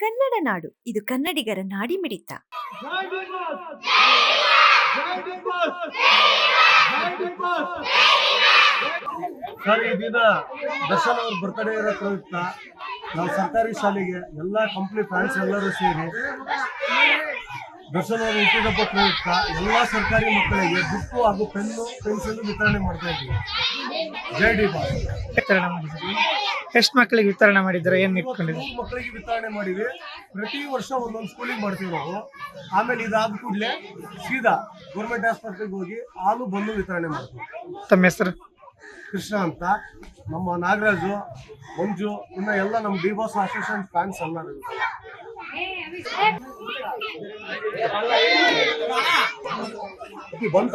ಕನ್ನಡ ನಾಡು. ಇದು ಕನ್ನಡಿಗರ ನಾಡಿ ಮಿಡಿತ ಸರ್ ಈ ದಿನ ದರ್ಶನ್ ಅವ್ರ ಬರ್ತ್ಡೇ ಇರೋ ಪ್ರಯುಕ್ತ. ನಾವು ಸರ್ಕಾರಿ ಶಾಲೆಗೆ ಎಲ್ಲ ಕಂಪ್ನಿ ಫ್ಯಾನ್ಸ್ ಎಲ್ಲರೂ ಸೇರಿ ದರ್ಶನ್ ಅವರ ಹುಟ್ಟಿದಬ್ಬ ಪ್ರಯುಕ್ತ. ಎಲ್ಲ ಸರ್ಕಾರಿ ಮಕ್ಕಳಿಗೆ ಬುಕ್ಕು ಹಾಗೂ ಪೆನ್ನು ಪೆನ್ಸಿಲ್ ವಿತರಣೆ ಮಾಡ್ತಾ ಇದ್ದೀವಿ. ಜೈ ಡಿ ಬಾಸ್. ಎಷ್ಟು ಮಕ್ಕಳಿಗೆ ವಿತರಣೆ ಮಾಡಿದ್ರೆ ಏನ್ ಇಟ್ಕೊಂಡಿದ್ರು ಮಕ್ಕಳಿಗೆ ವಿತರಣೆ ಮಾಡಿವಿ ಪ್ರತಿ ವರ್ಷ ಒಂದೊಂದು ಸ್ಕೂಲಿಗೆ ಮಾಡ್ತೀವಿ ನಾವು. ಆಮೇಲೆ ಇದಾದ ಕೂಡಲೇ ಸೀದಾ ಗೌರ್ಮೆಂಟ್ ಆಸ್ಪತ್ರೆಗೆ ಹೋಗಿ ಹಾಲು ಬಂದು ವಿತರಣೆ ಮಾಡ್ತೀವಿ. ತಮ್ಮ ಹೆಸರು? ಕೃಷ್ಣ ಅಂತ. ನಮ್ಮ ನಾಗರಾಜು ಮಂಜು ಇನ್ನ ಎಲ್ಲ ನಮ್ಮ ಡಿ ಬಾಸ್ ಅಸೋಸಿಯೇಷನ್ ಫ್ಯಾನ್ಸ್ ಎಲ್ಲ ಬಂತ